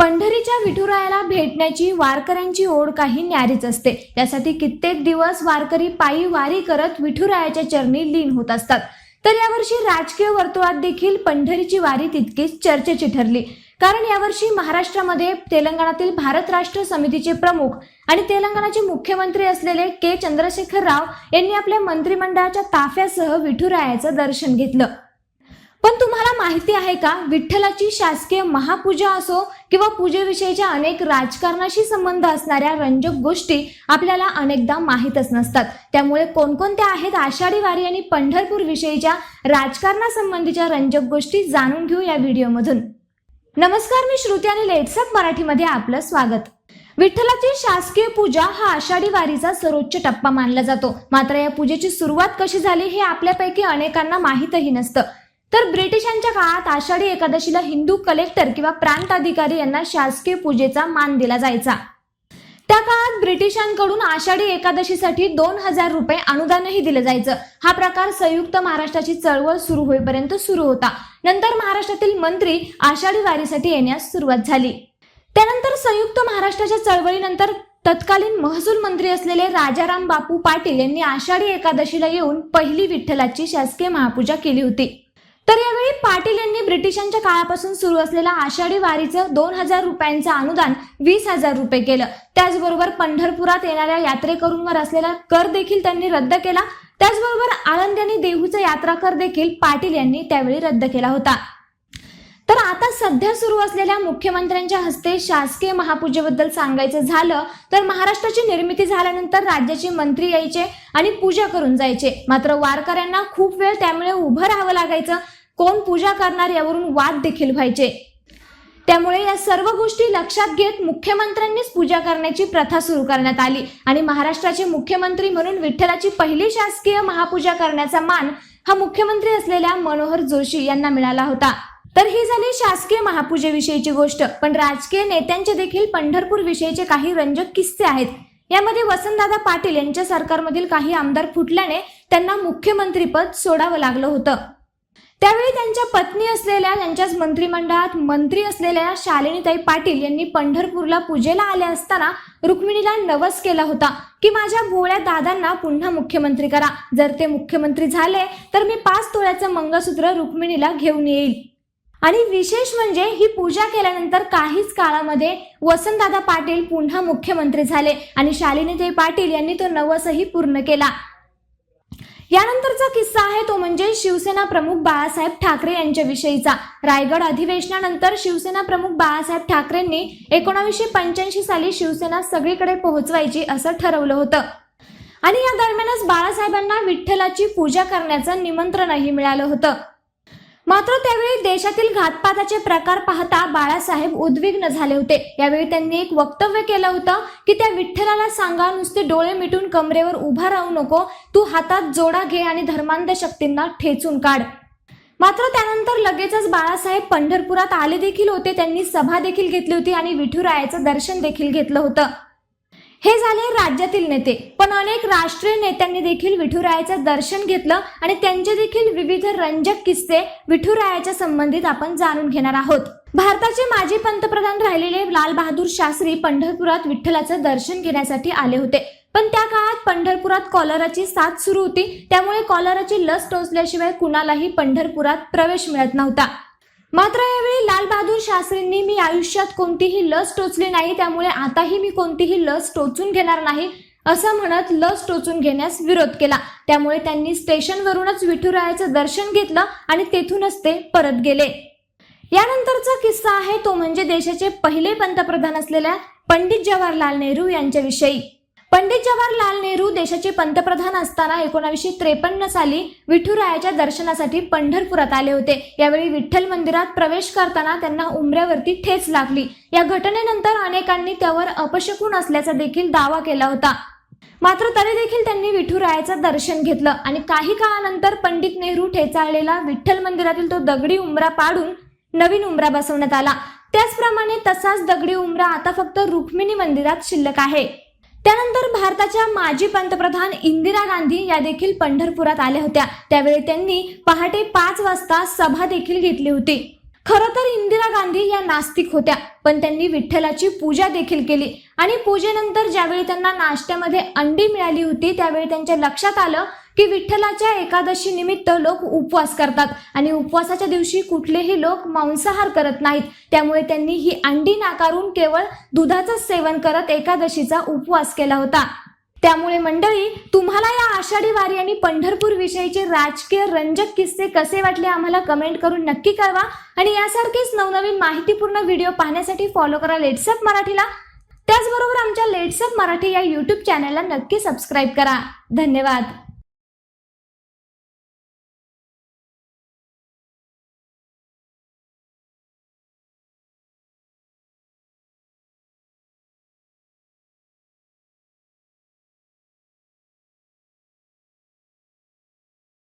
पंढरीच्या विठुरायाला भेटण्याची वारकऱ्यांची ओढ काही न्यारीच असते. त्यासाठी कित्येक दिवस वारकरी पायी वारी करत विठुरायाच्या चरणी लीन होत असतात. तर यावर्षी राजकीय वर्तुळात देखील पंढरीची वारी तितकीच चर्चेची ठरली. कारण यावर्षी महाराष्ट्रामध्ये तेलंगणातील भारत राष्ट्र समितीचे प्रमुख आणि तेलंगणाचे मुख्यमंत्री असलेले के चंद्रशेखर राव यांनी आपल्या मंत्रिमंडळाच्या ताफ्यासह विठुरायाचं दर्शन घेतलं. पण तुम्हाला माहिती आहे का विठ्ठलाची शासकीय महापूजा असो किंवा पूजेविषयीच्या अनेक राजकारणाशी संबंध असणाऱ्या रंजक गोष्टी आपल्याला अनेकदा माहीतच नसतात. त्यामुळे कोणकोणत्या आहेत आषाढी वारी आणि पंढरपूर विषयीच्या राजकारणासंबंधीच्या रंजक गोष्टी जाणून घेऊ या व्हिडिओमधून. नमस्कार मी श्रुती आणि लेट्सअप मराठीमध्ये आपलं स्वागत. विठ्ठलाची शासकीय पूजा हा आषाढी वारीचा सर्वोच्च टप्पा मानला जातो. मात्र या पूजेची सुरुवात कशी झाली हे आपल्यापैकी अनेकांना माहीतही नसतं. तर ब्रिटिशांच्या काळात आषाढी एकादशीला हिंदू कलेक्टर किंवा प्रांत अधिकारी यांना शासकीय पूजेचा मान दिला जायचा. त्या काळात ब्रिटिशांकडून आषाढी एकादशीसाठी दोन हजार रुपये अनुदानही दिलं जायचं. हा प्रकार संयुक्त महाराष्ट्राची चळवळ सुरू होईपर्यंत सुरू होता. नंतर महाराष्ट्रातील मंत्री आषाढी वारीसाठी येण्यास सुरुवात झाली. त्यानंतर संयुक्त महाराष्ट्राच्या चळवळीनंतर तत्कालीन महसूल मंत्री असलेले राजाराम बापू पाटील यांनी आषाढी एकादशीला येऊन पहिली विठ्ठलाची शासकीय महापूजा केली होती. तर यावेळी पाटील यांनी ब्रिटिशांच्या काळापासून सुरू असलेल्या आषाढी वारीचं दोन हजार रुपयांचं अनुदान वीस हजार रुपये केलं. त्याचबरोबर पंढरपुरात येणाऱ्या यात्रेकरूंवर असलेला कर देखील त्यांनी रद्द केला. त्याचबरोबर आळंद आणि देहूचा यात्रा कर देखील पाटील यांनी त्यावेळी रद्द केला होता. तर आता सध्या सुरू असलेल्या मुख्यमंत्र्यांच्या हस्ते शासकीय महापूजेबद्दल सांगायचं झालं तर महाराष्ट्राची निर्मिती झाल्यानंतर राज्याचे मंत्री यायचे आणि पूजा करून जायचे. मात्र वारकऱ्यांना खूप वेळ त्यामुळे उभं राहावं लागायचं. कोण पूजा करणार यावरून वाद देखील व्हायचे. त्यामुळे या सर्व गोष्टी लक्षात घेत मुख्यमंत्र्यांनीच पूजा करण्याची प्रथा सुरू करण्यात आली आणि महाराष्ट्राचे मुख्यमंत्री म्हणून विठ्ठलाची पहिली शासकीय महापूजा करण्याचा मान हा मुख्यमंत्री असलेल्या मनोहर जोशी यांना मिळाला होता. तर ही झाली शासकीय महापूजेविषयीची गोष्ट. पण राजकीय नेत्यांचे देखील पंढरपूर विषयीचे काही रंजक किस्से आहेत. यामध्ये वसंतदादा पाटील यांच्या सरकारमधील काही आमदार फुटल्याने त्यांना मुख्यमंत्रीपद सोडावं लागलं होतं. त्यावेळी त्यांच्या पत्नी असलेल्या त्यांच्याच मंत्रिमंडळात मंत्री असलेल्या शालिनीताई पाटील यांनी पंढरपूरला पूजेला आल्या असताना रुक्मिणीला नवस केला होता की माझ्या भोळ्या दादांना पुन्हा मुख्यमंत्री करा. जर ते मुख्यमंत्री झाले तर मी पाच तोळ्याचं मंगळसूत्र रुक्मिणीला घेऊन येईल. आणि विशेष म्हणजे ही पूजा केल्यानंतर काहीच काळामध्ये वसंतदादा पाटील पुन्हा मुख्यमंत्री झाले आणि शालिनीताई पाटील यांनी तो नवसही पूर्ण केला. यानंतरचा किस्सा आहे तो म्हणजे शिवसेना प्रमुख बाळासाहेब ठाकरे यांच्याविषयीचा. रायगड अधिवेशनानंतर शिवसेना प्रमुख बाळासाहेब ठाकरेंनी एकोणावीसशे पंच्याऐंशी साली शिवसेना सगळीकडे पोहोचवायची असं ठरवलं होतं. आणि या दरम्यानच बाळासाहेबांना विठ्ठलाची पूजा करण्याचं निमंत्रणही मिळालं होतं. मात्र त्यावेळी देशातील घातपाताचे प्रकार पाहता बाळासाहेब उद्विग्न झाले होते. यावेळी त्यांनी एक वक्तव्य केलं होतं की त्या विठ्ठलाला सांगा नुसते डोळे मिटून कमरेवर उभा राहू नको तू हातात जोडा घे आणि धर्मांध शक्तींना ठेचून काढ. मात्र त्यानंतर लगेचच बाळासाहेब पंढरपुरात आले देखील होते त्यांनी सभा देखील घेतली होती आणि विठुरायाचं दर्शन देखील घेतलं होतं. हे झाले राज्यातील नेते. पण अनेक राष्ट्रीय नेत्यांनी देखील विठुरायाचं दर्शन घेतलं आणि त्यांचे देखील विविध रंजक किस्से विठुरायाच्या संबंधित आपण जाणून घेणार आहोत. भारताचे माजी पंतप्रधान राहिलेले लाल बहादूर शास्त्री पंढरपुरात विठ्ठलाचं दर्शन घेण्यासाठी आले होते. पण त्या काळात पंढरपुरात कॉलराची साथ सुरू होती. त्यामुळे कॉलराची लस टोचल्याशिवाय कुणालाही पंढरपुरात प्रवेश मिळत नव्हता. मात्र यावेळी लाल बहादूर शास्त्रींनी मी आयुष्यात कोणतीही लस टोचली नाही. त्यामुळे आताही मी कोणतीही लस टोचून घेणार नाही. असं म्हणत लस टोचून घेण्यास विरोध केला. त्यामुळे त्यांनी स्टेशनवरूनच विठुरायाचं दर्शन घेतलं आणि तेथूनच ते परत गेले. यानंतरचा किस्सा आहे तो म्हणजे देशाचे पहिले पंतप्रधान असलेल्या पंडित जवाहरलाल नेहरू यांच्याविषयी. पंडित जवाहरलाल नेहरू देशाचे पंतप्रधान असताना एकोणावीसशे त्रेपन्न साली विठुरायाच्या दर्शनासाठी पंढरपुरात आले होते. यावेळी विठ्ठल मंदिरात प्रवेश करताना त्यांना उमऱ्यावरती ठेच लागली. या घटनेनंतर अनेकांनी त्यावर अपशकून असल्याचा देखील दावा केला होता. मात्र तरी देखील त्यांनी विठुरायाचं दर्शन घेतलं आणि काही काळानंतर पंडित नेहरू ठेचाळलेला विठ्ठल मंदिरातील तो दगडी उमरा पाडून नवीन उमरा बसवण्यात आला. त्याचप्रमाणे तसाच दगडी उमरा आता फक्त रुक्मिणी मंदिरात शिल्लक आहे. त्यानंतर भारताच्या माजी पंतप्रधान इंदिरा गांधी या देखील पंढरपुरात आल्या होत्या. त्यावेळी त्यांनी पहाटे पाच वाजता सभा देखील घेतली होती. खरं तर इंदिरा गांधी या नास्तिक होत्या पण त्यांनी विठ्ठलाची पूजा देखील केली. आणि पूजेनंतर ज्यावेळी त्यांना नाश्त्यामध्ये अंडी मिळाली होती त्यावेळी त्यांच्या लक्षात आलं की विठ्ठलाच्या एकादशी निमित्त लोक उपवास करतात. आणि उपवासाच्या दिवशी कुठलेही लोक मांसाहार करत नाहीत. त्यामुळे त्यांनी ही अंडी नाकारून केवळ दुधाचं सेवन करत एकादशीचा उपवास केला होता. त्यामुळे मंडळी तुम्हाला या आषाढी वारी आणि पंढरपूर विषयीचे राजकीय रंजक किस्से कसे वाटले आम्हाला कमेंट करून नक्की कळवा. आणि यासारखेच नवनवीन माहितीपूर्ण व्हिडिओ पाहण्यासाठी फॉलो करा लेट्सअप मराठीला. त्याचबरोबर आमच्या लेट्सअप मराठी या यूट्यूब चॅनलला नक्की सबस्क्राईब करा. धन्यवाद.